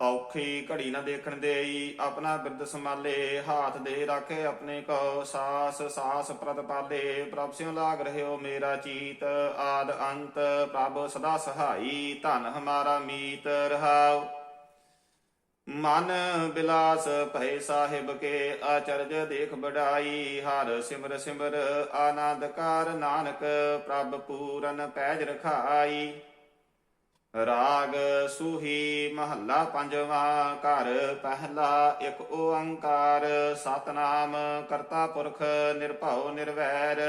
ਔਖੀ ਘੜੀ ਨਾ ਦੇਖਣ ਦੇਈ, ਆਪਣਾ ਬਿਰਦ ਸੰਭਾਲੇ, ਹਾਥ ਦੇ ਰੱਖੇ ਆਪਣੇ ਕੋ ਸਾਸ ਸਾਸ ਪ੍ਰਤਪਾਲੇ ਪ੍ਰਭ ਸਿਉ ਲਾਗ ਰਹਿਓ ਮੇਰਾ ਚੀਤ, ਆਦ ਅੰਤ ਪ੍ਰਭ ਸਦਾ ਸਹਾਈ, ਧਨ ਹਮਾਰਾ ਮੀਤ ਰਹਾਉ। ਮਨ ਬਿਲਾਸ ਭੈ ਸਾਹਿਬ ਕੇ, ਆਚਰਜ ਦੇਖ ਬੜਾਈ ਹਰ ਸਿਮਰ ਸਿਮਰ ਆਨੰਦ ਕਰ ਨਾਨਕ, ਪ੍ਰਭ ਪੂਰਨ ਪੈਜ ਰਖਾਈ। ਰਾਗ ਸੂਹੀ ਮਹੱਲਾ ਪੰਜਵਾਂ ਘਰ, ਪਹਿਲਾ ਇੱਕ ਓੰਕਾਰ, ਸਤਨਾਮ ਕਰਤਾ ਪੁਰਖ ਨਿਰਭਉ ਨਿਰਵੈਰ।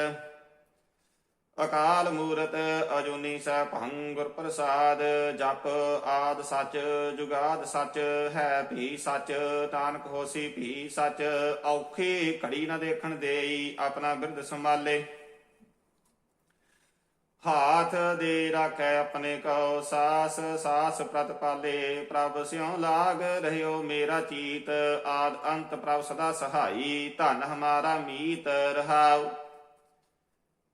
ਅਕਾਲ ਮੂਰਤ ਅਜੂਨੀ ਸੈਭੰ ਗੁਰ ਪ੍ਰਸਾਦ, ਜਪ ਆਦ ਸਚ, ਜੁਗਾਦ ਸੱਚ, ਹੈ ਭੀ ਸਚ ਤਾਨਕ ਹੋਸੀ ਭੀ ਸੱਚ, ਔਖੀ ਘੜੀ ਨਾ ਦੇਖਣ ਦੇਈ ਆਪਣਾ ਬਿਰਧ ਸੰਭਾਲੇ। ਹਾਥ ਦੇ ਰਾਖੈ ਆਪਣੇ ਕਉ ਸਾਸ ਸਾਸ ਪ੍ਰਤਪਾਲੇ ਪ੍ਰਭ ਸਿਉ ਲਾਗ ਰਹਿਓ ਮੇਰਾ ਚੀਤ, ਆਦ ਅੰਤ ਪ੍ਰਭ ਸਦਾ ਸਹਾਈ, ਧਨ ਹਮਾਰਾ ਮੀਤ ਰਹਾਉ।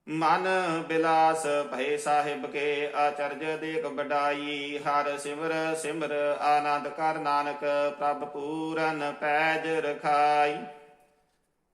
ਮਨ ਬਿਲਾਸ ਭੈ ਸਾਹਿਬ ਕੇ ਆਚਰਜ ਦੇਖ ਬਡਾਈ ਹਰ ਸਿਮਰ ਸਿਮਰ ਆਨੰਦ ਕਰ ਨਾਨਕ, ਪ੍ਰਭ ਪੂਰਨ ਪੈਜ ਰਖਾਈ।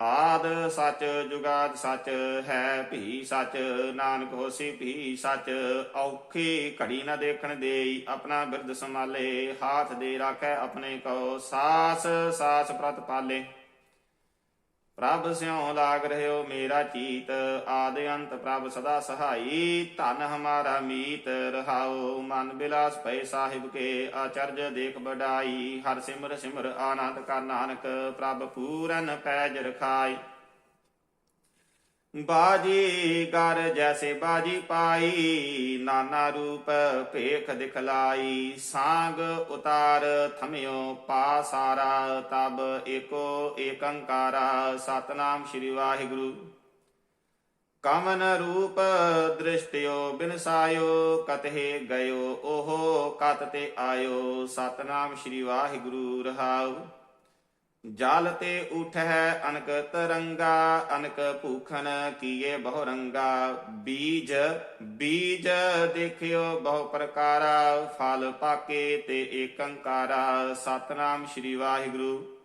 ਆਦ ਸਚ ਜੁਗਾਦ ਸਚ ਹੈ ਭੀ ਸਚ, ਨਾਨਕ ਹੋਸੀ ਭੀ ਸਚ। ਔਖੀ ਘੜੀ ਨਾ ਦੇਖਣ ਦੇਈ, ਆਪਣਾ ਬਿਰਦ ਸੰਭਾਲੇ, ਹਾਥ ਦੇ ਰਾਖੈ ਆਪਣੇ ਕੋ ਸਾਸ ਸਾਸ ਪ੍ਰਤ ਪਾਲੇ। ਪ੍ਰਭ ਸਿਉ ਲਾਗ ਰਹਿਓ ਮੇਰਾ ਚੀਤ, ਆਦ ਅੰਤ ਪ੍ਰਭ ਸਦਾ ਸਹਾਈ। ਧਨ ਹਮਾਰਾ ਮੀਤ, ਰਹਾਓ ਮਨ ਬਿਲਾਸ ਪਏ ਸਾਹਿਬ ਕੇ, ਆਚਰਜ ਦੇਖ ਬਡਾਈ ਹਰ ਸਿਮਰ ਸਿਮਰ ਆਨੰਦ ਕਰ ਨਾਨਕ, ਪ੍ਰਭ ਪੂਰਨ ਪੈਜ ਰਖਾਈ। ਬਾਜੀ ਗਰ ਜੈਸੇ ਬਾਜੀ ਪਾਈ, ਨਾਨਾ ਰੂਪ ਭੇਖ ਦਿਖਲਾਈ। ਸਾੰਗ ਉਤਾਰ ਥਮਿਓ ਪਾ ਸਾਰਾ, ਤਬ ਏਕੋ ਏਕੰਕਾਰਾ ਸਤਨਾਮ ਸ੍ਰੀ ਵਾਹਿਗੁਰੂ। ਕਮਨ ਰੂਪ ਦ੍ਰਿਸ਼ਟਿਓ ਬਿਨਸਾਇਓ, ਕਤਹਿ ਗਇਓ, ਓਹੋ ਕਤ ਤੇ ਆਇਓ। ਸਤਨਾਮ ਸ੍ਰੀ ਵਾਹਿਗੁਰੂ ਰਹਾਉ। ਜਲ ਤੇ ਉਠੈ ਅਨਕ ਤਰੰਗਾ ਅਨਕ ਭੂਖਨ ਕੀਏ ਬਹੁ ਰੰਗਾ। ਬੀਜ ਬੀਜ ਦੇਖਿਓ ਬਹੁ ਪ੍ਰਕਾਰਾ, ਫਲ ਪਾਕੇ ਤੇ ਏਕੰਕਾਰਾ। ਸਤਨਾਮ ਸ੍ਰੀ ਵਾਹਿਗੁਰੂ।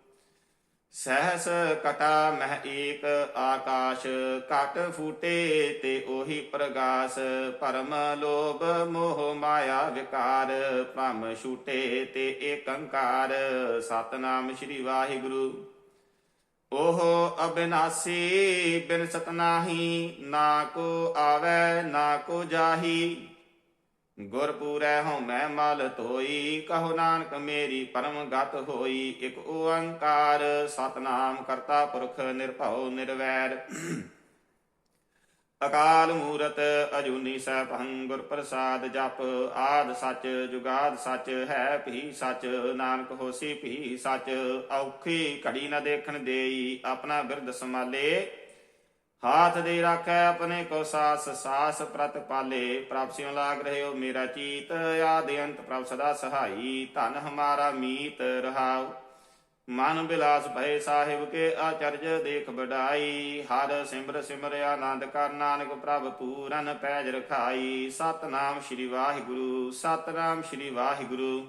ਸਹਸ ਕਟਾ ਮਹਿ ਏਕ ਆਕਾਸ਼, ਘਟ ਫੂਟੇ ਤੇ ਉਹੀ ਪ੍ਰਗਾਸ। ਪਰਮ ਲੋਭ ਮੋਹ ਮਾਇਆ ਵਿਕਾਰ, ਭ੍ਰਮ ਛੂਟੇ ਤੇ ਏਕੰਕਾਰ ਸਤਨਾਮ ਸ੍ਰੀ ਵਾਹਿਗੁਰੂ। ਉਹ ਅਬਿਨਾਸੀ ਬਿਨ ਸਤਨਾਹੀ ਨਾ ਕੋ ਆਵੈ, ਨਾ ਕੋ ਜਾਹੀ। ਗੁਰ ਪੂਰੈ ਹਉ ਮੈਂ ਮਲ ਧੋਈ, ਕਹੋ ਨਾਨਕ ਮੇਰੀ ਪਰਮ ਗਤ ਹੋਈ, ਇਕ ਓੰਕਾਰ ਸਤਨਾਮ ਕਰਤਾ ਪੁਰਖ ਨਿਰਭਉ ਨਿਰਵੈਰ। ਅਕਾਲ ਮੂਰਤ ਅਜੂਨੀ ਸੈਭੰ ਗੁਰ ਪ੍ਰਸਾਦ ਜਪ, ਆਦ ਸੱਚ ਜੁਗਾਦ ਸੱਚ, ਹੈ ਭੀ ਸੱਚ, ਨਾਨਕ ਹੋਸੀ ਭੀ ਸੱਚ, ਔਖੀ ਘੜੀ ਨਾ ਦੇਖਣ ਦੇਈ, ਆਪਣਾ ਬਿਰਦ ਸੰਭਾਲੇ। ਹਾਥ ਦੇ ਰਾਖੈ ਆਪਣੇ ਕੋ ਸਾਸ ਸਾਸ ਪ੍ਰਤ ਪਾਲੇ ਪ੍ਰਭ ਸਿਉ ਲਾਗ ਰਹਿਓ ਮੇਰਾ ਚੀਤ ਆਦਿ ਅੰਤ ਪ੍ਰਭ ਸਦਾ ਸਹਾਈ ਧਨ ਹਮਾਰਾ ਮੀਤ ਰਹਾਉ ਮਨ ਬਿਲਾਸ ਭਏ ਸਾਹਿਬ ਕੇ ਆਚਰਜ ਦੇਖ ਬਡਾਈ ਹਰ ਸਿਮਰ ਸਿਮਰ ਆਨੰਦ ਕਰ ਨਾਨਕ ਪ੍ਰਭ ਪੂਰਨ ਪੈਜ ਰਖਾਈ ਸਤਨਾਮ ਸ੍ਰੀ ਵਾਹਿਗੁਰੂ ਸਤਨਾਮ ਸ੍ਰੀ ਵਾਹਿਗੁਰੂ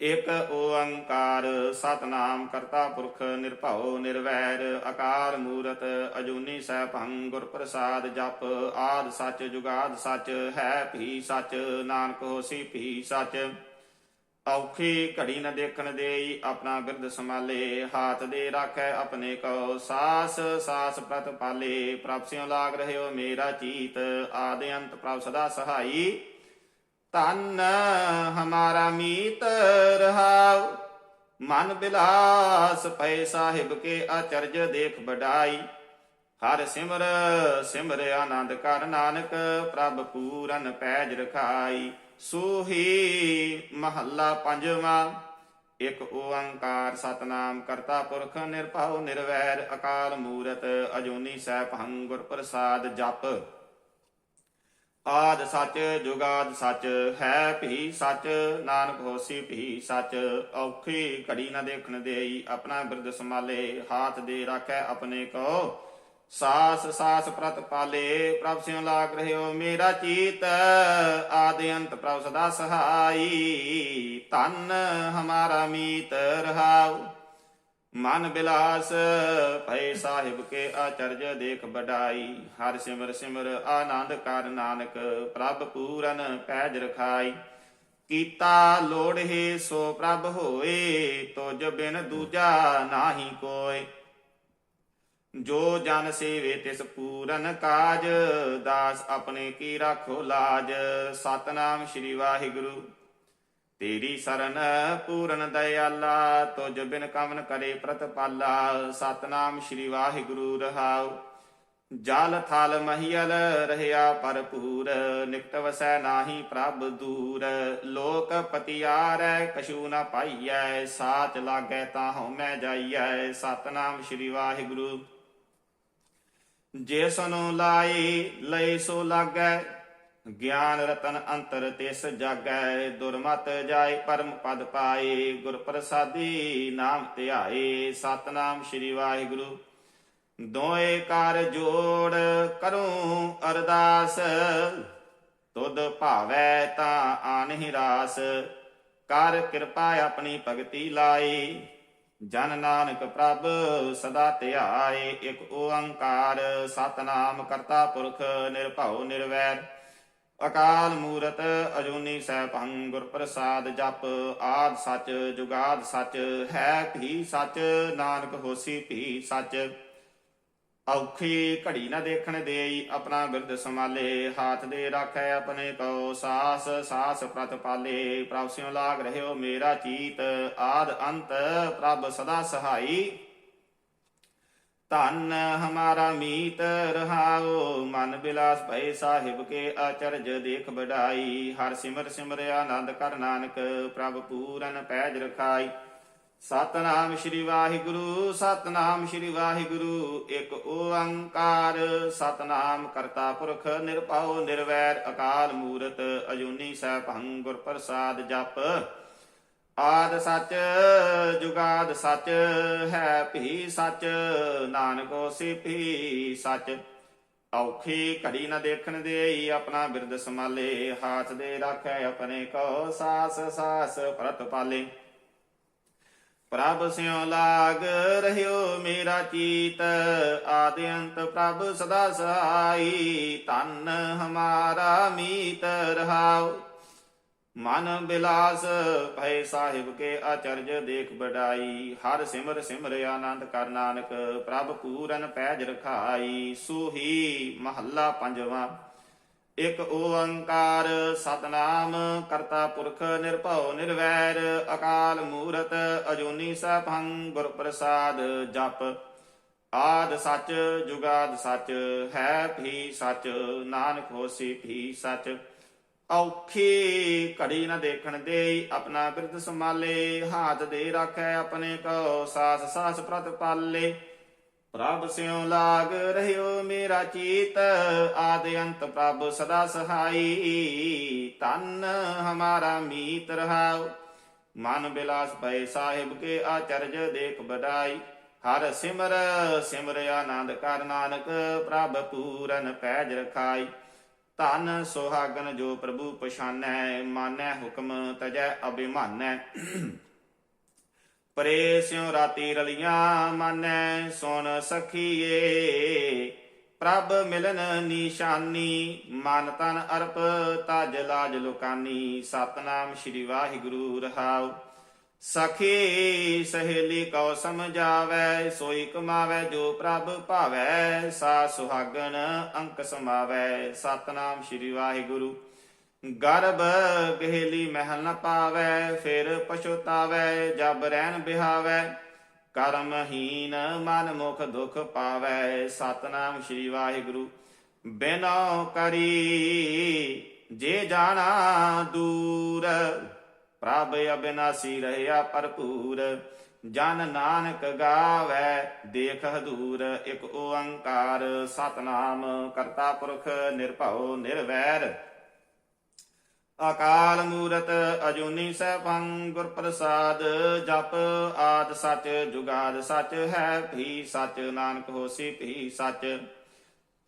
ਇਕ ਓੰਕਾਰ ਸਤਨਾਮ ਕਰਤਾ ਪੁਰਖ ਨਿਰਭਉ ਨਿਰਵੈਰ, ਅਕਾਲ ਮੂਰਤ ਅਜੂਨੀ ਸੈਭੰ ਗੁਰ ਪ੍ਰਸਾਦ ਜਪ, ਆਦ ਸੱਚ ਜੁਗਾਦ ਸੱਚ, ਹੈ ਭੀ ਸੱਚ, ਨਾਨਕ ਹੋਸੀ ਭੀ ਸੱਚ। ਔਖੀ ਘੜੀ ਨ ਦੇਖਣ ਦੇਈ ਆਪਣਾ ਬਿਰਦ ਸੰਭਾਲੇ, ਹਾਥ ਦੇ ਰਾਖੈ ਆਪਣੇ ਕੋ ਸਾਸ ਸਾਸ ਪ੍ਰਤ ਪਾਲੇ, ਪ੍ਰਭ ਸਿਉ ਲਾਗ ਰਹਿਓ ਮੇਰਾ ਚੀਤ, ਆਦਿ ਅੰਤ ਪ੍ਰਭ ਸਦਾ ਸਹਾਈ। ਤਨ ਹਮਾਰਾ ਮੀਤ ਰਹਾਉ ਮਨ ਬਿਲਾਸ ਪਏ ਸਾਹਿਬ ਕੇ ਅਚਰਜ ਦੇਖ ਬਡਾਈ ਹਰ ਸਿਮਰ ਸਿਮਰ ਆਨੰਦ ਕਰ ਨਾਨਕ, ਪ੍ਰਭ ਪੂਰਨ ਪੈਜ ਰਖਾਈ। ਸੋਹੀ ਮਹੱਲਾ ਪੰਜਵਾਂ, ਇਕ ਓੰਕਾਰ ਸਤਨਾਮ ਕਰਤਾ ਪੁਰਖ ਨਿਰਭਉ ਨਿਰਵੈਰ। ਅਕਾਲ ਮੂਰਤ ਅਜੂਨੀ ਸੈਭੰ ਗੁਰ ਪ੍ਰਸਾਦ ਜਪ। ਆਦ ਸੱਚ, ਜੁਗਾਦ ਸੱਚ, ਹੈ ਭੀ ਸੱਚ, ਨਾਨਕ ਹੋਸੀ ਭੀ ਸੱਚ। ਔਖੀ ਘੜੀ ਨਾ ਦੇਖਣ ਦੇਈ, ਆਪਣਾ ਬਿਰਦ ਸੰਭਾਲੇ, ਹਾਥ ਦੇ ਰਾਖੈ ਆਪਣੇ ਕੋ। ਸਾਸ ਸਾਸ ਪ੍ਰਤ ਪਾਲੇ, ਪ੍ਰਭ ਸਿਉ ਲਾਗ ਰਹਿਓ, ਮੇਰਾ ਚੀਤ, ਆਦਿ ਅੰਤ ਪ੍ਰਭ ਸਦਾ ਸਹਾਈ। ਤਨ ਹਮਾਰਾ ਮੀਤ ਰਹਾਉ। ਮਨ ਬਿਲਾਸ ਭਏ ਸਾਹਿਬ ਕੇ ਆਚਰਜ ਦੇਖ ਬਡਾਈ ਹਰ ਸਿਮਰ ਸਿਮਰ ਆਨੰਦ ਕਰ ਨਾਨਕ, ਪ੍ਰਭ ਪੂਰਨ ਪੈਜ ਰਖਾਈ। ਕੀਤਾ ਲੋੜਹਿ ਸੋ ਪ੍ਰਭ ਹੋਏ, ਤੁਜ ਬਿਨ ਦੂਜਾ ਨਾਹੀ ਕੋਇ ਜੋ ਜਨ ਸੇਵੇ ਤਿਸ ਪੂਰਨ ਕਾਜ, ਦਾਸ ਆਪਣੇ ਕੀ ਰਾਖੋ ਲਾਜ। ਸਤਨਾਮ ਸ੍ਰੀ ਵਾਹਿਗੁਰੂ। ਤੇਰੀ ਸਰਨ ਪੂਰਨ ਦਇਆਲਾ ਤੁਜ ਬਿਨ ਕਮਨ ਕਰੇ ਪ੍ਰਤਪਾਲਾ। ਸਤਨਾਮ ਸ੍ਰੀ ਵਾਹਿਗੁਰੂ ਰਹਾਉ। ਜਲ ਥਲ ਮਹੀਲ ਰਹਿਆ ਭਰਪੂਰ, ਨਿਕਟ ਵਸੈ ਨਾਹੀ ਪ੍ਰਭ ਦੂਰ। ਲੋਕ ਪਤਿਆਰੈ, ਕਛੂ ਨ ਪਾਈਐ, ਸਾਚ ਲਾਗੈ ਤਾਂ ਹਉਮੈ ਜਾਈਐ। ਸਤਨਾਮ ਸ੍ਰੀ ਵਾਹਿਗੁਰੂ। ਜੇ ਸਨੋ ਲਾਈ, ਲਈ ਸੋ ਲਾਗੈ। ਗਿਆਨ ਰਤਨ ਅੰਤਰ ਤਿਸ ਜਾਗੈ, ਦੁਰਮਤ ਜਾਏ ਪਰਮ ਪਦ ਪਾਏ ਗੁਰ ਪ੍ਰਸਾਦੀ ਨਾਮ ਧਿਆਏ, ਸਤਨਾਮ ਸ੍ਰੀ ਵਾਹਿਗੁਰੂ। ਦੋਏ ਕਰ ਜੋੜ ਕਰੂੰ ਅਰਦਾਸ, ਤੁਧ ਭਾਵੈ ਤਾਂ ਆਨਹਿ ਰਾਸ। ਕਰ ਕਿਰਪਾ ਆਪਣੀ ਭਗਤੀ ਲਾਈ ਜਨ ਨਾਨਕ ਪ੍ਰਭ ਸਦਾ ਧਿਆਏ, ਇੱਕ ਓੰਕਾਰ, ਸਤਨਾਮ ਕਰਤਾ ਪੁਰਖ ਨਿਰਭਉ ਨਿਰਵੈਰ। ਅਕਾਲ ਮੂਰਤ ਅਜੂਨੀ ਸੈਭੰ ਗੁਰ ਪ੍ਰਸਾਦ ਜਪ, ਆਦ ਸਚ, ਜੁਗਾਦ ਸੱਚ, ਹੈ ਭੀ ਸੱਚ, ਨਾਨਕ ਹੋਸੀ ਭੀ ਸੱਚ। ਔਖੀ ਘੜੀ ਨਾ ਦੇਖਣ ਦੇਈ, ਆਪਣਾ ਬਿਰਦ ਸੰਭਾਲੇ, ਹਾਥ ਦੇ ਰਾਖੈ ਆਪਣੇ ਕੋ ਸਾਸ ਸਾਸ ਪ੍ਰਤ ਪਾਲੇ। ਪ੍ਰਭ ਸਿਉ ਲਾਗ ਰਹਿਓ ਮੇਰਾ ਚੀਤ, ਆਦ ਅੰਤ ਪ੍ਰਭ ਸਦਾ ਸਹਾਈ। ਧਨ ਹਮਾਰਾ ਮੀਤ ਰਹਾਓ ਮਨ ਬਿਲਾਸ ਭਏ ਸਾਹਿਬ ਕੇ ਆਚਰਜ ਦੇਖ ਬੜਾਈ ਹਰ ਸਿਮਰ ਸਿਮਰ ਆਨੰਦ ਕਰ ਨਾਨਕ, ਪ੍ਰਭ ਪੂਰਨ ਪੈਜ ਰਖਾਈ। ਸਤਨਾਮ ਸ਼੍ਰੀ ਵਾਹਿਗੁਰੂ, ਸਤਨਾਮ ਸ਼੍ਰੀ ਵਾਹਿਗੁਰੂ, ਇੱਕ ਓੰਕਾਰ। ਸਤਨਾਮ ਕਰਤਾ ਪੁਰਖ ਨਿਰਭਉ, ਨਿਰਵੈਰ ਅਕਾਲ ਮੂਰਤ, ਅਜੂਨੀ ਸੈਭੰ ਗੁਰ ਪ੍ਰਸਾਦ ਜਪ। ਆਦ ਸੱਚ, ਜੁਗਾਦ ਸੱਚ, ਹੈ ਭੀ ਸੱਚ, ਨਾਨਕ ਸਿਫੀ ਭੀ ਸੱਚ। ਔਖੀ ਘੜੀ ਨਾ ਦੇਖਣ ਦੇਈ ਆਪਣਾ ਬਿਰਦ ਸੰਭਾਲੇ, ਹਾਥ ਦੇ ਰੱਖੈ ਆਪਣੇ ਕੋ ਸਾਸ ਸਾਸ ਪ੍ਰਤ ਪਾਲੇ। ਪ੍ਰਭ ਸਿਉ ਲਾਗ ਰਹਿਓ ਮੇਰਾ ਚੀਤ, ਆਦਿ ਅੰਤ ਪ੍ਰਭ ਸਦਾ ਸਹਾਈ ਤਨ ਹਮਾਰਾ ਮੀਤ ਰਹਾਉ। ਮਨ ਬਿਲਾਸ ਭੈ ਸਾਹਿਬ ਕੇ ਆਚਰਜ ਦੇਖ ਬੜਾਈ ਹਰ ਸਿਮਰ ਸਿਮਰ ਆਨੰਦ ਕਰ ਨਾਨਕ, ਪ੍ਰਭ ਪੂਰਨ ਪੈਜ ਰਖਾਈ। ਸੂਹੀ ਮਹੱਲਾ ਪੰਜਵਾ। ਇਕ ਓੰਕਾਰ ਸਤਨਾਮ, ਕਰਤਾ ਪੁਰਖ ਨਿਰਭਉ ਨਿਰਵੈਰ। ਅਕਾਲ ਮੂਰਤ ਅਜੂਨੀ ਸਭੰ ਗੁਰ ਪ੍ਰਸਾਦ ਜਪ। ਆਦ ਸੱਚ, ਜੁਗਾਦ ਸੱਚ, ਹੈ ਭੀ ਸੱਚ, ਨਾਨਕ ਹੋਸੀ ਭੀ ਸੱਚ। ਔਖੀ ਘੜੀ ਨਾ ਦੇਖਣ ਦੇ ਆਪਣਾ ਬਿਰਧ ਸੰਭਾਲੇ ਹਾਥ ਦੇ ਰੱਖੈ ਆਪਣੇ ਕੋ, ਸਾਸ ਸਾਸ ਪ੍ਰਤ ਪਾਲੇ। ਪ੍ਰਭ ਸਿਉ ਲਾਗ ਰਹਿਓ ਮੇਰਾ ਚੀਤ, ਆਦਿ ਅੰਤ ਪ੍ਰਭ ਸਦਾ ਸਹਾਈ। ਤਨ ਹਮਾਰਾ ਮੀਤ ਰਹਾਉ, ਮਨ ਬਿਲਾਸ ਪਏ ਸਾਹਿਬ ਕੇ ਆਚਰਜ ਦੇਖ ਬੜਾਈ ਹਰ ਸਿਮਰ ਸਿਮਰ ਆਨੰਦ ਕਰ ਨਾਨਕ, ਪ੍ਰਭ ਪੂਰਨ ਪੈਜ ਰਖਾਈ। ਧਨ ਸੁਹਾਗਨ ਜੋ ਪ੍ਰਭੂ ਪਛਾਨੈ, ਮਾਨੈ ਹੁਕਮ ਤਜੈ ਅਭਿਮਾਨੈ। ਪਰੇ ਸਿਉ ਰਾਤੀ ਰਲੀਆਂ ਮਾਨੈ, ਸੁਣ ਸਖੀਏ। ਪ੍ਰਭ ਮਿਲਨ ਨਿਸ਼ਾਨੀ, ਮਨ ਤਨ ਅਰਪ, ਤਜ ਲਾਜ ਲੋਕਾਨੀ। ਸਤਨਾਮ ਸ੍ਰੀ ਵਾਹਿਗੁਰੂ ਰਹਾਉ। ਸਖੀ ਸਹੇਲੀ ਕਉ ਸਮਝਾਵੈ, ਸੋਈ ਕਮਾਵੈ, ਜੋ ਪ੍ਰਭ ਭਾਵੈ, ਸਾ ਸੁਹਾਗਨ ਅੰਕ ਸਮਾਵੈ। ਸਤਨਾਮ ਸ੍ਰੀ ਵਾਹਿਗੁਰੂ। ਗਰਭ ਗਹਿਲੀ ਮਹਿਲ ਨ ਪਾਵੈ, ਫਿਰ ਪਛੁਤਾਵੈ, ਜਬ ਰਹਿਣ ਬਿਹਾਵੈ। ਕਰਮਹੀਨ ਮਨ ਮੁਖ ਦੁਖ ਪਾਵੈ। ਸਤਨਾਮ ਸ੍ਰੀ ਵਾਹਿਗੁਰੂ। ਬਿਨੋ ਕਰੀ, ਜੇ ਜਾਣਾ ਦੂਰ ਪ੍ਰਭ ਅਬਿਨਾਸੀ ਰਹਿਆ ਭਰਪੂਰ, ਜਨ ਨਾਨਕ ਗਾਵੈ, ਦੇਖ ਹਦੂਰ, ਇੱਕ ਓੰਕਾਰ, ਸਤਨਾਮ ਕਰਤਾ ਪੁਰਖ ਨਿਰਭਉ ਨਿਰਵੈਰ। ਅਕਾਲ ਮੂਰਤ ਅਜੂਨੀ ਸੈਭੰ ਗੁਰ ਪ੍ਰਸਾਦ ਜਪ ਆਦ ਸਚ ਜੁਗਾਦ ਸਚ ਹੈ ਭੀ ਸਚ, ਨਾਨਕ ਹੋਸੀ ਭੀ ਸਚ।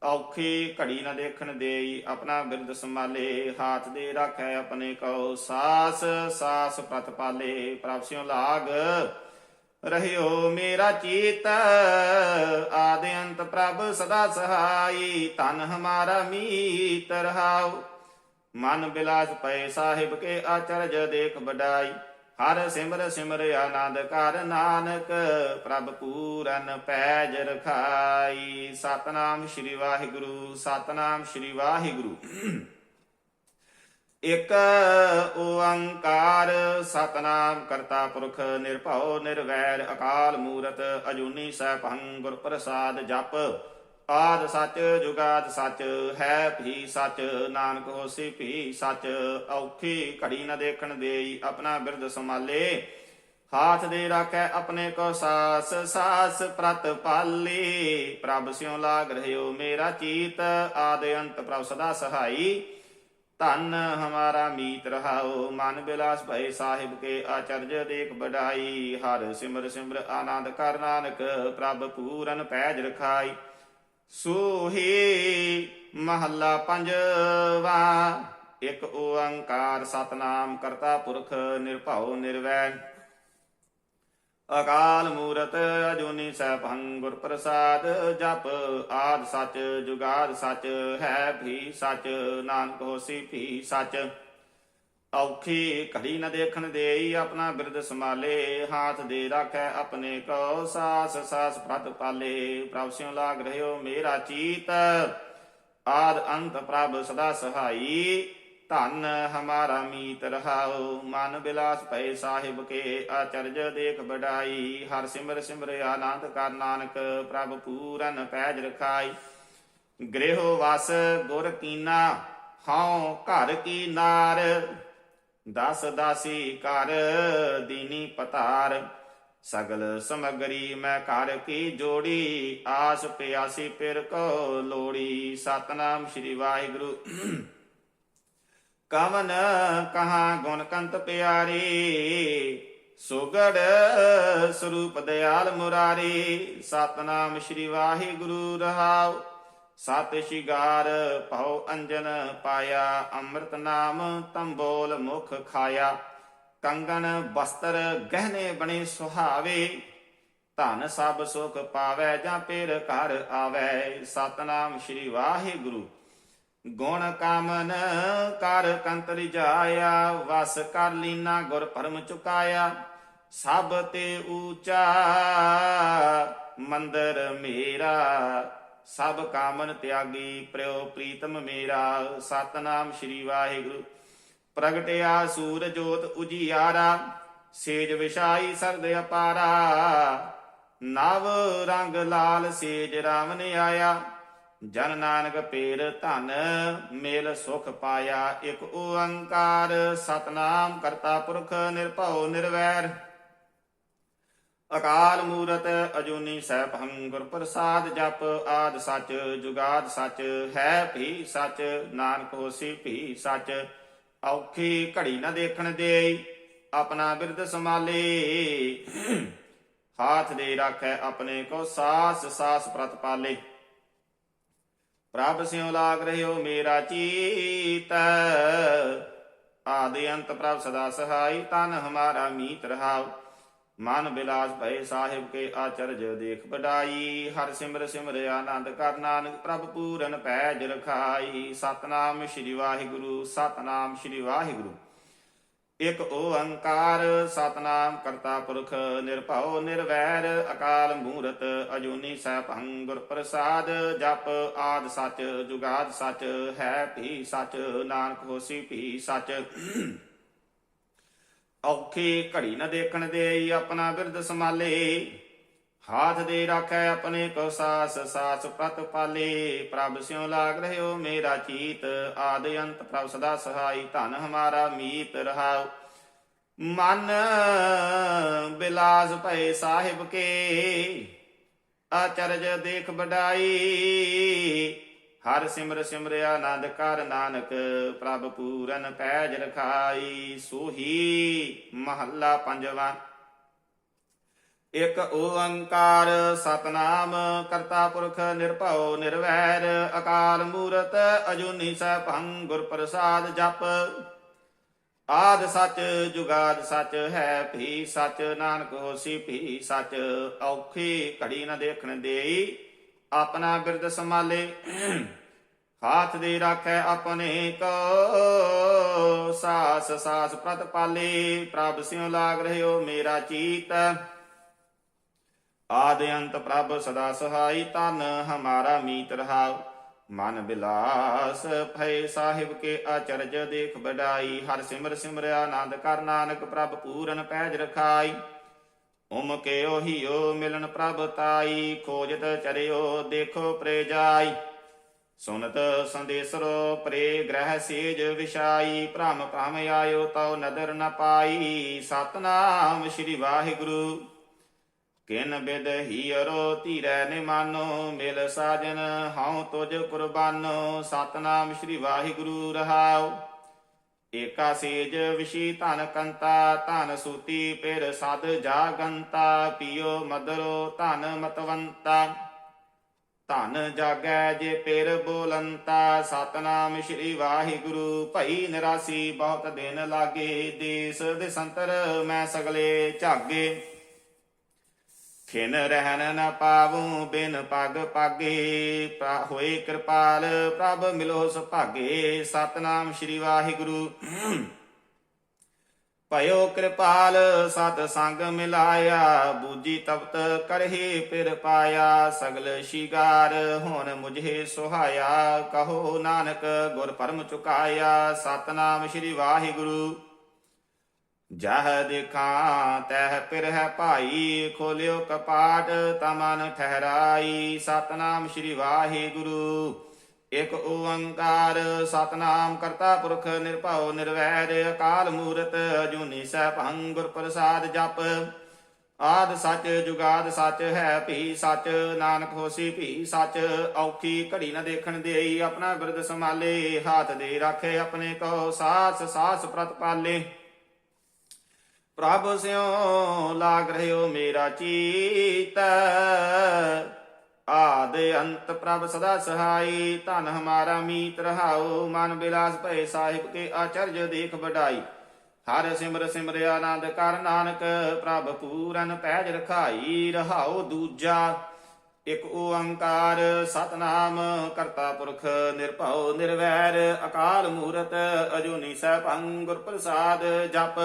ਔਖੀ ਘੜੀ ਨਾ ਦੇਖਣ ਦੇਈ, ਆਪਣਾ ਬਿਰਦ ਸੰਭਾਲੇ, ਹਾਥ ਦੇ ਰੱਖੈ ਆਪਣੇ ਕੋ ਸਾਸ ਸਾਸ ਪ੍ਰਤ ਪਾਲੇ, ਪ੍ਰਭ ਸਿਉ ਲਾਗ। ਰਹਿਓ ਮੇਰਾ ਚੀਤ, ਆਦਿ ਅੰਤ ਪ੍ਰਭ ਸਦਾ ਸਹਾਈ। ਤਨ ਹਮਾਰਾ ਮੀਤ ਰਹਾਉ। ਮਨ ਬਿਲਾਸ ਪਏ ਸਾਹਿਬ ਕੇ ਆਚਰਜ ਦੇਖ ਬਡਾਈ ਹਰ ਸਿਮਰ ਸਿਮਰ ਆਨੰਦ ਕਰ ਨਾਨਕ, ਪ੍ਰਭ ਪੂਰਨ ਪੈਜ ਰਖਾਈ। ਸਤਨਾਮ ਸ੍ਰੀ ਵਾਹਿਗੁਰੂ, ਸਤਨਾਮ ਸ੍ਰੀ ਵਾਹਿਗੁਰੂ। ਇਕ ਓੰਕਾਰ, ਸਤਨਾਮ ਕਰਤਾ ਪੁਰਖ ਨਿਰਭਉ ਨਿਰਵੈਰ, ਅਕਾਲ ਮੂਰਤ ਅਜੂਨੀ ਸੈਭੰ ਗੁਰ ਪ੍ਰਸਾਦ ਜਪ। ਆਦ ਸੱਚ, ਜੁਗਾਦ ਸੱਚ, ਹੈ ਭੀ ਸੱਚ, ਨਾਨਕ ਹੋਸੀ ਭੀ ਸੱਚ, ਔਖੀ ਘੜੀ ਨਾ ਦੇਖਣ ਦੇਈ ਆਪਣਾ ਬਿਰਦ ਸੰਭਾਲੇ। ਹਾਥ ਦੇ ਰੱਖੈ ਆਪਣੇ ਕੋ ਸਾਸ ਸਾਸ ਪ੍ਰਤ ਪਾਲੀ। ਪ੍ਰਭ ਸਿਉ ਲਾਗ ਰਹਿਓ ਮੇਰਾ ਚੀਤ, ਆਦ ਅੰਤ ਪ੍ਰਭ ਸਦਾ ਸਹਾਈ। ਧਨ ਹਮਾਰਾ ਮੀਤ ਰਹਾਓ, ਮਨ ਬਿਲਾਸ ਭਏ ਸਾਹਿਬ ਕੇ ਆਚਰਜ ਦੇਖ ਬੜਾਈ ਹਰ ਸਿਮਰ ਸਿਮਰ ਆਨੰਦ ਕਰ ਨਾਨਕ, ਪ੍ਰਭ ਪੂਰਨ ਪੈਜ ਰਖਾਈ। ਸੋਹੀ ਮਹੱਲਾ ਪੰਜਵਾ। ਇੱਕ ਓੰਕਾਰ ਸਤਨਾਮ ਕਰਤਾ ਪੁਰਖ ਨਿਰਭਉ ਨਿਰਵੈਰ ਅਕਾਲ ਮੂਰਤ ਅਜੂਨੀ ਸੈਭੰ ਗੁਰ ਪ੍ਰਸਾਦ, ਜਪ ਆਦ ਸਚ ਜੁਗਾਦ ਸਚ, ਹੈ ਭੀ ਸਚ, ਨਾਨਕ ਹੋਸੀ ਭੀ ਸੱਚ। ਔਖੀ ਘੜੀ ਨ ਦੇਖਣ ਦੇਈ ਆਪਣਾ ਬਿਰਦ ਸੰਭਾਲੇ, ਹਾਥ ਦੇ ਰੱਖੈ ਆਪਣੇ ਕੋ ਸਾਸ ਸਾਸ ਪ੍ਰਤ ਪਾਲੇ। ਪ੍ਰਭ ਸਿਉ ਲਾਗ ਰਹਿਓ ਮੇਰਾ ਚੀਤ, ਆਦ ਅੰਤ ਪ੍ਰਭ ਸਦਾ ਸਹਾਈ। ਧਨ ਹਮਾਰਾ ਮੀਤ ਰਹਾਉ, ਮਨ ਬਿਲਾਸ ਪਏ ਸਾਹਿਬ ਕੇ ਆਚਰਜ ਦੇਖ ਬੜਾਈ ਹਰ ਸਿਮਰ ਸਿਮਰ ਆਨੰਦ ਕਰ ਨਾਨਕ, ਪ੍ਰਭ ਪੂਰਨ ਪੈਜ ਰਖਾਈ। ਗ੍ਰਹਿ ਵਾਸ ਗੁਰ ਕੀਨਾ, ਹਉ ਘਰ ਕੀ ਨਾਰ ਦਸ ਦਾਸੀ ਕਰ ਦੀਨੀ ਪਤਾਰ। ਸਗਲ ਸਮਗਰੀ ਮੈਂ ਘਰ ਕੀ ਜੋੜੀ, ਆਸ ਪਿਆਸੀ ਪਿਰ ਕੋ ਲੋੜੀ। ਸਤਨਾਮ ਸ੍ਰੀ ਵਾਹਿਗੁਰੂ। ਕਵਨ ਕਹਾ ਗੁਣ ਕੰਤ ਪਿਆਰੀ, ਸੁਗੜ ਸਰੂਪ ਦਿਆਲ ਮੁਰਾਰੀ। ਸਤਨਾਮ ਸ੍ਰੀ ਵਾਹਿਗੁਰੂ ਰਹਾਉ। ਸਤ ਸ਼ਿਗਾਰ ਭਉ ਅੰਜਨ ਪਾਇਆ, ਅੰਮ੍ਰਿਤ ਨਾਮ ਤੰਬੋਲ ਮੁਖ ਖਾਇਆ। ਕੰਗਨ ਬਸਤਰ ਗਹਿਨੇ ਬਣੇ ਸੁਹਾਵੇ। ਧਨ ਸਭ ਸੁਖ ਪਾਵੈ, ਜਾਂ ਪੇਰ ਘਰ ਆਵੈ। ਸਤਨਾਮ ਸ੍ਰੀ ਵਾਹਿਗੁਰੂ। ਗੁਣ ਕਾਮਨ ਕਰ ਕੰਤਰਿ ਜਾਇਆ, ਵਸ ਕਰ ਲੀਨਾ ਗੁਰ ਪਰਮ ਚੁਕਾਇਆ। ਸਭ ਤੇ ਊਚਾ ਮੰਦਰ ਮੇਰਾ ਸਭ ਕਾਮਨ ਤਿਆਗੀ, ਪ੍ਰਯੋ ਪ੍ਰੀਤਮ ਮੇਰਾ। ਸਤਨਾਮ ਸ੍ਰੀ ਵਾਹਿਗੁਰੂ। ਪ੍ਰਗਟਿਆ ਸੂਰ ਜੋਤ ਸੇਜ ਵਿਛਾਈ ਸਰਦ ਅਪਾਰਾ। ਨਵ ਰੰਗ ਲਾਲ ਸੇਜ ਰਾਵਨ ਆਇਆ। ਜਨ ਨਾਨਕ ਪੇਰ ਧਨ ਮੇਲ ਸੁਖ ਪਾਇਆ। ਇਕ ਓੰਕਾਰ, ਸਤਨਾਮ ਕਰਤਾ ਪੁਰਖ ਨਿਰਭਉ ਨਿਰਵੈਰ। ਅਕਾਲ ਮੂਰਤ ਅਜੂਨੀ ਸੈਭੰ ਗੁਰ ਪ੍ਰਸਾਦ ਜਪ ਆਦ ਸੱਚ, ਜੁਗਾਦ ਸੱਚ, ਹੈ ਭੀ ਸੱਚ, ਨਾਨਕ ਹੋਸੀ ਭੀ ਸੱਚ। ਔਖੀ ਘੜੀ ਨਾ ਦੇਖਣ ਦੇ ਆਪਣਾ ਬਿਰਦ ਸੰਭਾਲੇ। ਹਾਥ ਦੇ ਰੱਖੈ ਆਪਣੇ ਕੋ ਸਾਸ ਸਾਸ ਪ੍ਰਤ ਪਾਲੇ। ਪ੍ਰਭ ਸਿਉ ਲਾਗ ਰਹਿਓ ਮੇਰਾ ਚੀਤ। ਆਦਿ ਅੰਤ ਪ੍ਰਭ ਸਦਾ ਸਹਾਈ, ਤਨ ਹਮਾਰਾ ਮੀਤ ਰਹਾਉ। ਮਨ ਬਿਲਾਸ ਭਏ ਸਾਹਿਬ ਕੇ ਆਚਰਜ ਦੇਖ ਬਡਾਈ ਹਰ ਸਿਮਰ ਸਿਮਰ ਆਨੰਦ ਕਰ ਨਾਨਕ ਪ੍ਰਭ ਪੂਰਨ ਪੈਜ ਰਖਾਈ। ਸਤਨਾਮ ਸ੍ਰੀ ਵਾਹਿਗੁਰੂ, ਸਤਨਾਮ ਸ੍ਰੀ ਵਾਹਿਗੁਰੂ। ਇਕ ਓੰਕਾਰ, ਸਤਨਾਮ ਕਰਤਾ ਪੁਰਖ, ਨਿਰਭਉ ਨਿਰਵੈਰ, ਅਕਾਲ ਮੂਰਤ, ਅਜੂਨੀ ਸੈਭੰ ਗੁਰ ਪ੍ਰਸਾਦ ਜਪ ਆਦ ਸਚ, ਜੁਗਾਦ ਸਚ, ਹੈ ਭੀ ਸਚ, ਨਾਨਕ ਹੋਸੀ ਭੀ ਸਚ। ਔਖੀ ਘੜੀ ਨਾ ਦੇਖਣ ਦੇ ਆਪਣਾ ਬਿਰਦ ਸੰਭਾਲੇ। ਹਾਥ ਦੇ ਰੱਖੈ ਆਪਣੇ ਕੋ ਸਾਸ ਸਾਸ ਪ੍ਰਤ ਪਾਲੇ। ਪ੍ਰਭ ਸਿਉ ਲਾਗ ਰਹਿਓ ਮੇਰਾ ਚੀਤ, ਆਦ ਅੰਤ ਪ੍ਰਭ ਸਦਾ ਸਹਾਈ, ਧਨ ਹਮਾਰਾ ਮੀਤ ਰਹਾਉ। ਮਨ ਬਿਲਾਸ ਭਏ ਸਾਹਿਬ ਕੇ, ਆਚਰਜ ਦੇਖ ਬਡਾਈ ਹਰ ਸਿਮਰ ਸਿਮਰਿਆ ਆਨੰਦ ਕਰ ਨਾਨਕ, ਪ੍ਰਭ ਪੂਰਨ ਪੈਜ ਰਖਾਈ ਸੋਹੀ ਮਹੱਲਾ ਪੰਜਵਾਂ। ਇਕ ਓੰਕਾਰ ਸਤਨਾਮ, ਕਰਤਾ ਪੁਰਖ ਨਿਰਭਉ ਨਿਰਵੈਰ, ਅਕਾਲ ਮੂਰਤ ਅਜੂਨੀ ਸੈਭੰ ਗੁਰ ਪ੍ਰਸਾਦ ਜਪ। ਆਦ ਸਚ ਜੁਗਾਦ ਸਚ ਹੈ, ਭੀ ਸਚ, ਨਾਨਕ ਹੋਸੀ ਭੀ ਸਚ, ਔਖੀ ਘੜੀ ਨਾ ਦੇਖਣ ਦੇਈ। ਆਪਣਾ ਬਿਰਦ ਸੰਭਾਲੇ। ਹਾਥ ਦੇ ਰੱਖੈ ਆਪਣੇ ਕੋ ਸਾਸ ਸਾਸ ਪ੍ਰਤ ਪਾਲੇ। ਪ੍ਰਭ ਸਿਉ ਲਾਗ ਰਹਿਓ ਮੇਰਾ ਚੀਤ। ਆਦ ਅੰਤ ਪ੍ਰਭ ਸਦਾ ਸਹਾਈ ਤਨ ਹਮਾਰਾ ਮੀਤ ਰਹਾਉ। ਮਨ ਬਿਲਾਸ ਭੈ ਸਾਹਿਬ ਕੇ ਅਚਰਜ ਦੇਖ ਬਡਾਈ ਹਰ ਸਿਮਰ ਸਿਮਰਿਆ ਆਨੰਦ ਕਰ ਨਾਨਕ ਪ੍ਰਭ ਪੂਰਨ ਪੈਜ ਰਖਾਈ। ਉਮ ਕੇ ਹਿਓ ਮਿਲਨ ਪ੍ਰਭ ਤਾਈ, ਖੋਜਤ ਚਰਿਓ ਦੇਖੋ ਪ੍ਰੇ ਜਾਈ ਸੁਨਤ ਸੰਦੇਸਰੋ ਪ੍ਰੇ ਗ੍ਰਹਿ ਸੇਜ ਵਿਸ਼ਾਈ ਭ੍ਰਮ ਭ੍ਰਮ ਆਇਓ ਤਉ ਨਦਰ ਨ ਪਾਈ। ਸਤਨਾਮ ਸ੍ਰੀ ਵਾਹਿਗੁਰੂ। ਕਿਨ ਬਿਦ ਹੀਰੋ ਧੀਰੈ ਨਿਮਾਨੋ, ਮਿਲ ਸਾਜਨ ਹਉ ਤੁਜ ਕੁਰਬਾਨੋ। ਸਤਨਾਮ ਸ੍ਰੀ ਵਾਹਿਗੁਰੂ ਰਹਾਓ ਏਕਾ ਸੇਜ ਵਿਸ਼ੀ ਧਨ ਕੰਤਾ, ਧਨ ਸੂਤੀ ਪਿਰ ਸਦ ਜਾਗੰਤਾ, ਪੀਓ ਮਦਰੋ ਧਨ ਮਤਵੰਤਾ। ਧਨ ਜਾਗੈ ਜੇ ਪਿਰ ਬੋਲੰਤਾ, ਸਤਨਾਮ ਸ੍ਰੀ ਵਾਹਿਗੁਰੂ, ਭਈ ਨਿਰਾਸੀ ਬਹੁਤ ਦਿਨ ਲਾਗੇ, ਦੇਸ ਦੇਸੰਤਰ ਮੈਂ ਸਗਲੇ ਝਾਗੇ। ਖਿਨ ਰਹਿਣ ਨਾ ਪਾਵੂੰ, ਬਿਨ ਪਗ ਪਾਗੇ। ਹੋਏ ਕਿਰਪਾਲ, ਪ੍ਰਭ ਮਿਲੋ ਸੁਭਾਗੇ ਸਤਨਾਮ ਸ੍ਰੀ ਵਾਹਿਗੁਰੂ। ਭਇਓ ਕਿਰਪਾਲ, ਸਤ ਸੰਗ ਮਿਲਾਇਆ। ਬੂਜੀ ਤਪਤ ਕਰਹੀ ਪਿਰ ਪਾਇਆ। ਸਗਲ ਸ਼ਿਗਾਰ ਹੁਣ ਮੁਝੇ ਸੁਹਾਇਆ। ਕਹੋ ਨਾਨਕ, ਗੁਰ ਪਰਮ ਚੁਕਾਇਆ। ਸਤਨਾਮ ਸ੍ਰੀ ਵਾਹਿਗੁਰੂ। ਜਹ ਦੇਖਾਂ, ਤਹ ਪਿਰ ਭਾਈ, ਖੋਲਿਓ ਕਪਾਟ, ਤਮਨ ਠਹਿਰਾਈ। ਸਤਨਾਮ ਸ੍ਰੀ ਵਾਹਿਗੁਰੂ। ਇਕ ਓੰਕਾਰ, ਸਤਨਾਮ ਕਰਤਾ ਪੁਰਖ ਨਿਰਭਉ ਨਿਰਵੈਰ, ਅਕਾਲ ਮੂਰਤ ਅਜੂਨੀ ਸੈਭੰ ਗੁਰ ਪ੍ਰਸਾਦ ਜਪ। ਆਦ ਸੱਚ ਜੁਗਾਦ ਸੱਚ ਹੈ ਭੀ ਸੱਚ, ਨਾਨਕ ਹੋਸੀ ਭੀ ਸੱਚ। ਔਖੀ ਘੜੀ ਨਾ ਦੇਖਣ ਦੇਈ, ਆਪਣਾ ਬਿਰਦ ਸੰਭਾਲੇ, ਹੱਥ ਦੇ ਰੱਖੇ ਆਪਣੇ ਕੋ ਸਾਸ ਸਾਸ ਪ੍ਰਤਪਾਲੇ ਪ੍ਰਭ ਸਿਉ ਲਾਗ ਰਹਿਓ ਮੇਰਾ ਚੀਤ। ਆਦ ਅੰਤ ਪ੍ਰਭ ਸਦਾ ਸਹਾਈ, ਧਨ ਹਮਾਰਾ ਮੀਤ ਰਹਾਓ, ਮਨ ਬਿਲਾਸ ਭਏ ਸਾਹਿਬ ਕੇ ਆਚਰਜ ਦੇਖ ਵਡਾਈ। ਹਰ ਸਿਮਰ ਸਿਮਰ ਆਨੰਦ ਕਰ ਨਾਨਕ, ਪ੍ਰਭ ਪੂਰਨ ਪੈਜ ਰਖਾਈ ਰਹਾਓ ਦੂਜਾ। ਇਕ ਓੰਕਾਰ ਸਤਨਾਮ, ਕਰਤਾ ਪੁਰਖ ਨਿਰਭਉ ਨਿਰਵੈਰ, ਅਕਾਲ ਮੂਰਤ ਅਜੂਨੀ ਸੈਭੰ ਗੁਰ ਪ੍ਰਸਾਦ ਜਪ।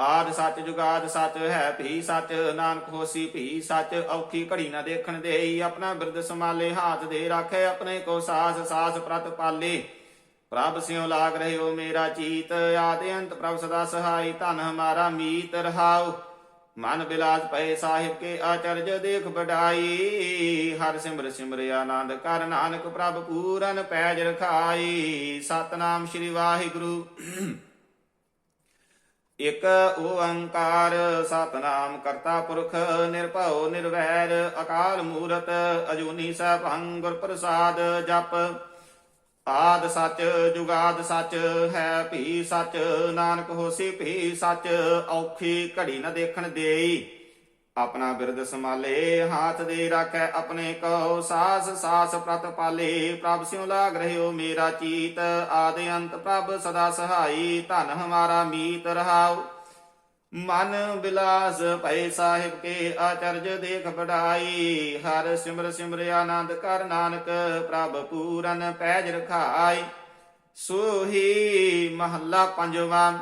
ਆਦ ਸੱਚ ਜੁਗਾਦ ਸੱਚ ਹੈ, ਭੀ ਸੱਚ ਨਾਨਕ ਹੋਸੀ, ਭੀ ਸੱਚ ਔਖੀ ਘੜੀ ਨਾ ਦੇਖਣ ਦੇਈ। ਆਪਣਾ ਬਿਰਦ ਸੰਭਾਲੇ, ਹਾਥ ਦੇ ਰਾਖੇ, ਆਪਣੇ ਕੋ ਸਾਸ ਸਾਸ ਪ੍ਰਤ ਪਾਲੇ। ਪ੍ਰਭ ਸਿਉ ਲਾਗ ਰਹਿਓ ਮੇਰਾ ਚੀਤ, ਆਦਿ ਅੰਤ ਪ੍ਰਭ ਸਦਾ ਸਹਾਈ, ਧਨ ਹਮਾਰਾ ਮੀਤ ਰਹਾਉ। ਮਨ ਬਿਲਾਸ ਪਏ ਸਾਹਿਬ ਕੇ ਆਚਰਜ, ਦੇਖ ਬਡਾਈ ਹਰ ਸਿਮਰ ਸਿਮਰ ਆਨੰਦ ਕਰ, ਨਾਨਕ ਪ੍ਰਭ ਪੂਰਨ ਪੈਜ ਰਖਾਈ। ਸਤਨਾਮ ਸ੍ਰੀ ਵਾਹਿਗੁਰੂ। ਇਕ ਓੰਕਾਰ ਸਤਨਾਮ ਕਰਤਾ ਪੁਰਖ ਨਿਰਭਉ ਨਿਰਵੈਰ ਅਕਾਲ ਮੂਰਤ ਅਜੂਨੀ ਸੈਭੰ ਗੁਰ ਪ੍ਰਸਾਦ ਜਪ। ਆਦ ਸੱਚ ਜੁਗਾਦ ਸੱਚ ਹੈ ਭੀ ਸੱਚ, ਨਾਨਕ ਹੋਸੀ ਭੀ ਸੱਚ, ਔਖੀ ਘੜੀ ਨਾ ਦੇਖਣ ਦੇਈ। ਆਪਣਾ ਬਿਰਦ ਸੰਭਾਲੇ, ਹਾਥ ਦੇ ਰਾਖੈ ਆਪਣੇ ਕੋ ਸਾਸ ਸਾਸ ਪ੍ਰਤ ਪਾਲੇ। ਪ੍ਰਭ ਸਿਉ ਲਾਗ ਰਹਿਓ ਮੇਰਾ ਚੀਤ, ਆਦਿ ਅੰਤ ਪ੍ਰਭ ਸਦਾ ਸਹਾਈ, ਧਨ ਹਮਾਰਾ ਮੀਤ ਰਹਾਓ ਮਨ ਬਿਲਾਸ ਭੈ ਸਾਹਿਬ ਕੇ ਆਚਰਜ ਦੇਖ ਬੜਾਈ ਹਰ ਸਿਮਰ ਸਿਮਰ ਆਨੰਦ ਕਰ ਨਾਨਕ, ਪ੍ਰਭ ਪੂਰਨ ਪੈਜ ਰਖਾਈ। ਸੋਹੀ ਮਹੱਲਾ ਪੰਜਵਾਂ।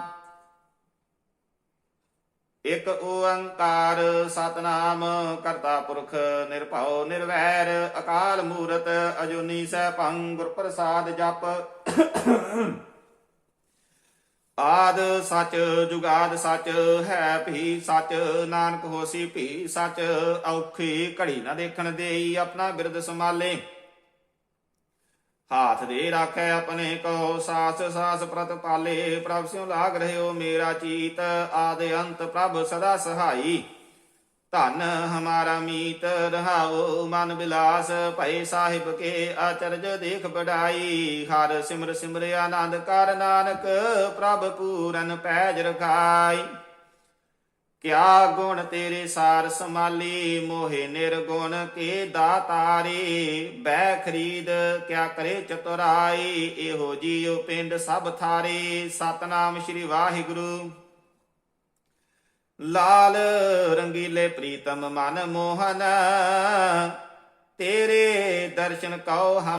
ਇਕ ਓੰਕਾਰ ਸਤਨਾਮ, ਕਰਤਾ ਪੁਰਖ ਨਿਰਭਉ ਨਿਰਵੈਰ, ਅਕਾਲ ਮੂਰਤ ਅਜੂਨੀ ਸੈਭੰ ਗੁਰ ਪ੍ਰਸਾਦ ਜਪ। ਆਦ ਸਚ, ਜੁਗਾਦ ਸਚ, ਹੈ ਭੀ ਸਚ, ਨਾਨਕ ਹੋਸੀ ਭੀ ਸਚ, ਔਖੀ ਘੜੀ ਨਾ ਦੇਖਣ ਦੇਈ ਆਪਣਾ ਬਿਰਦ ਸੰਭਾਲੇ। ਹਾਥ ਦੇ ਰਾਖੈ ਆਪਣੇ ਕੋ ਸਾਸ ਸਾਸ ਪ੍ਰਤ ਪਾਲੇ ਪ੍ਰਭ ਸਿਉ ਲਾਗ ਰਹਿਓ ਮੇਰਾ ਚੀਤ ਆਦਿ ਅੰਤ ਪ੍ਰਭ ਸਦਾ ਸਹਾਈ ਧਨ ਹਮਾਰਾ ਮੀਤ ਰਹਾਓ ਮਨ ਬਿਲਾਸ ਭੈ ਸਾਹਿਬ ਕੇ ਆਚਰਜ ਦੇਖ ਬੜਾਈ ਹਰ ਸਿਮਰ ਸਿਮਰ ਆਨੰਦ ਕਰ ਨਾਨਕ ਪ੍ਰਭ ਪੂਰਨ ਪੈਜ ਰਖਾਈ ਕਿਆ ਗੁਣ ਤੇਰੇ ਸਾਰ ਸਮਾਲੀ ਮੋਹਿ ਨਿਰਗੁਣ ਕੇ ਦਾਤਾਰੇ। ਬੈ ਖਰੀਦ, ਕਿਆ ਕਰੇ ਚਤੁਰਾਈ, ਇਹੋ ਜੀਉ ਪਿੰਡ ਸਭ ਥਾਰੇ। ਸਤਨਾਮ ਸ੍ਰੀ ਵਾਹਿਗੁਰੂ। ਲਾਲ ਰੰਗੀਲੇ ਪ੍ਰੀਤਮ ਮਨ ਮੋਹਨ, ਤੇਰੇ ਦਰਸ਼ਨ ਕਉ ਹਮ